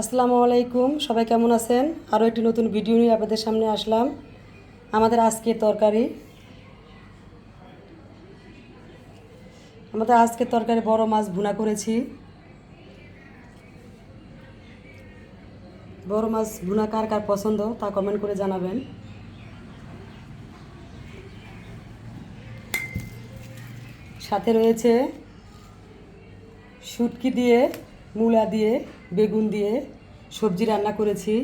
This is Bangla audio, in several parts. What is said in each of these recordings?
আসসালামু আলাইকুম, সবাই কেমন আছেন? আরও একটি নতুন ভিডিও নিয়ে আপনাদের সামনে আসলাম। আমাদের আজকের তরকারি। আমাদের আজকের তরকারি বড় মাছ ভুনা করেছি। বড় মাছ ভুনা কার কার পছন্দ তা কমেন্ট করে জানাবেন। সাথে রয়েছে শুটকি দিয়ে মূলা দিয়ে, বেগুন দিয়ে সবজি রান্না করেছি।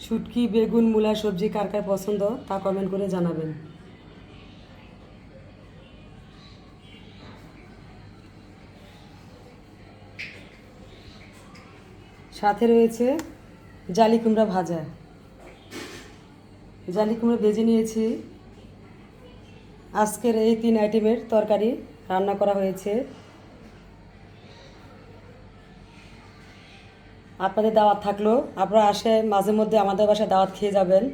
শুটকি, বেগুন, মূলা, সবজি কার কার পছন্দ তা কমেন্ট করে জানাবেন। সাথে রয়েছে জালি কুমড়া ভাজা। জালি কুমড়া ভেজে নিয়েছি। আজকের এই তিন আইটেমের তরকারি রান্না করা হয়েছে। আপনাদের দাওয়াত থাকল। আপনারা আসে মাঝে মধ্যে আমাদের বাসায় দাওয়াত খেয়ে যাবেন।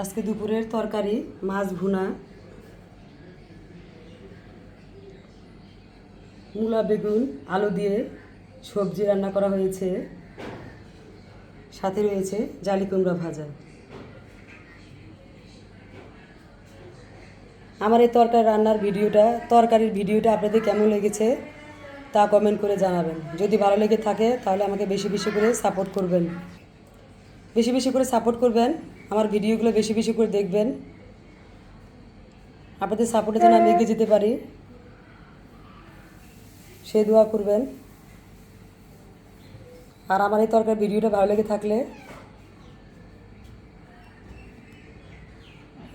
আজকে দুপুরের তরকারি, মাছ ভুনা। মূলা বেগুন, আলু দিয়ে সবজি রান্না করা হয়েছে। সাথে রয়েছে জালি কুমড়া ভাজা। আমার এই তরকারি রান্নার ভিডিওটা, তরকারির ভিডিওটা আপনাদের কেমন লেগেছে তা কমেন্ট করে জানাবেন। যদি ভালো লেগে থাকে, তাহলে আমাকে বেশি বেশি করে সাপোর্ট করবেন। বেশি বেশি করে সাপোর্ট করবেন, আমার ভিডিওগুলো বেশি বেশি করে দেখবেন। আপনাদের সাপোর্টে যেন আমি এগিয়ে যেতে পারি। সে দোয়া করবেন। আর আমার এই তরকারি ভিডিওটা ভালো লেগে থাকলে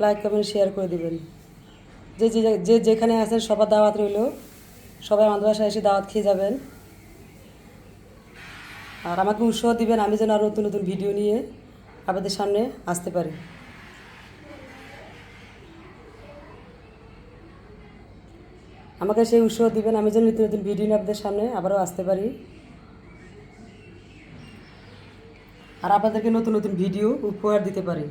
লাইক কমেন্ট শেয়ার করে দিবেন। যে যে যেখানে আছেন, সবার দাওয়াত রইল। সবাই আমাদের বাসায় এসে দাওয়াত খেয়ে যাবেন। আর আমাকে উৎসাহ দিবেন, আমি যেন আরও নতুন নতুন ভিডিও নিয়ে আপনাদের সামনে আসতে পারি। আমাকে সেই উৎসাহ দিবেন, আমি যেন নতুন নতুন ভিডিও নিয়ে আপনাদের সামনে আবারও আসতে পারি। আর আপনাদেরকে নতুন নতুন ভিডিও উপহার দিতে পারি।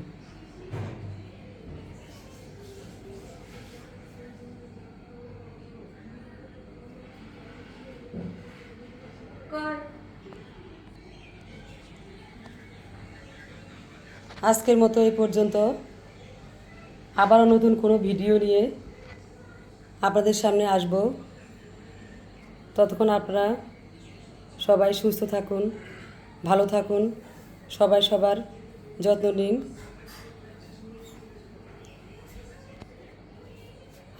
আজকের মতো এই পর্যন্ত। আবারও নতুন কোনো ভিডিও নিয়ে আপনাদের সামনে আসব। ততক্ষণ আপনারা সবাই সুস্থ থাকুন, ভালো থাকুন, সবাই সবার যত্ন নিন।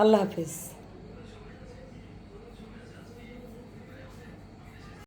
আল্লাহ হাফিজ।